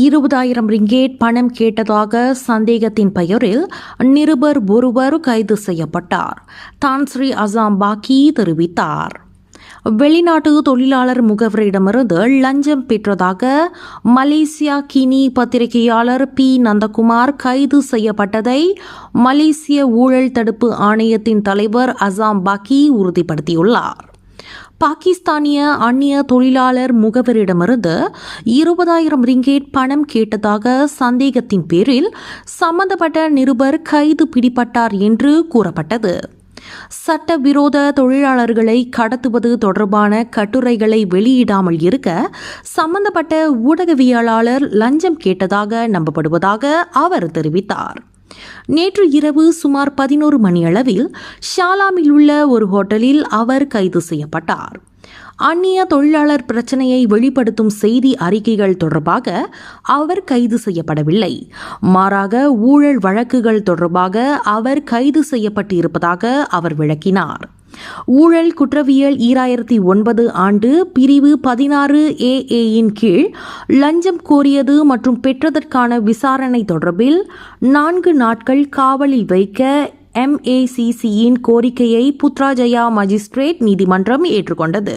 இருபதாயிரம் ரிங்கேட் பணம் கேட்டதாக சந்தேகத்தின் பெயரில் நிருபர் ஒருவர் கைது செய்யப்பட்டார். தான் ஸ்ரீ அசாம் பாக்கி தெரிவித்தார். வெளிநாட்டு தொழிலாளர் முகவரிடமிருந்து லஞ்சம் பெற்றதாக மலேசியா கினி பத்திரிகையாளர் பி. நந்தகுமார் கைது செய்யப்பட்டதை மலேசிய ஊழல் தடுப்பு ஆணையத்தின் தலைவர் அசாம் பாக்கி உறுதிப்படுத்தியுள்ளார். பாகிஸ்தானிய அந்நிய தொழிலாளர் முகவரிடமிருந்து இருபதாயிரம் ரிங்கேட் பணம் கேட்டதாக சந்தேகத்தின் பேரில் சம்பந்தப்பட்ட நிருபர் கைது பிடிபட்டார் என்று கூறப்பட்டது. சட்டவிரோத தொழிலாளர்களை கடத்துவது தொடர்பான கட்டுரைகளை வெளியிடாமல் இருக்க சம்பந்தப்பட்ட ஊடகவியலாளர் லஞ்சம் கேட்டதாக நம்பப்படுவதாக அவர் தெரிவித்தார். நேற்று இரவு சுமார் பதினோரு மணியளவில் ஷாலாமில் உள்ள ஒரு ஹோட்டலில் அவர் கைது செய்யப்பட்டார். அந்நிய தொழிலாளர் பிரச்சனையை வெளிப்படுத்தும் செய்தி அறிக்கைகள் தொடர்பாக அவர் கைது செய்யப்படவில்லை. மாறாக ஊழல் வழக்குகள் தொடர்பாக அவர் கைது செய்யப்பட்டிருப்பதாக அவர் விளக்கினார். ஊழல் குற்றவியல் ஈராயிரத்தி ஒன்பது ஆண்டு பிரிவு பதினாறு ஏஏயின் கீழ் லஞ்சம் கோரியது மற்றும் பெற்றதற்கான விசாரணை தொடர்பில் நான்கு நாட்கள் காவலில் வைக்க எம்ஏசிசியின் கோரிக்கையை புத்ராஜயா மஜிஸ்ட்ரேட் நீதிமன்றம் ஏற்றுக்கொண்டது.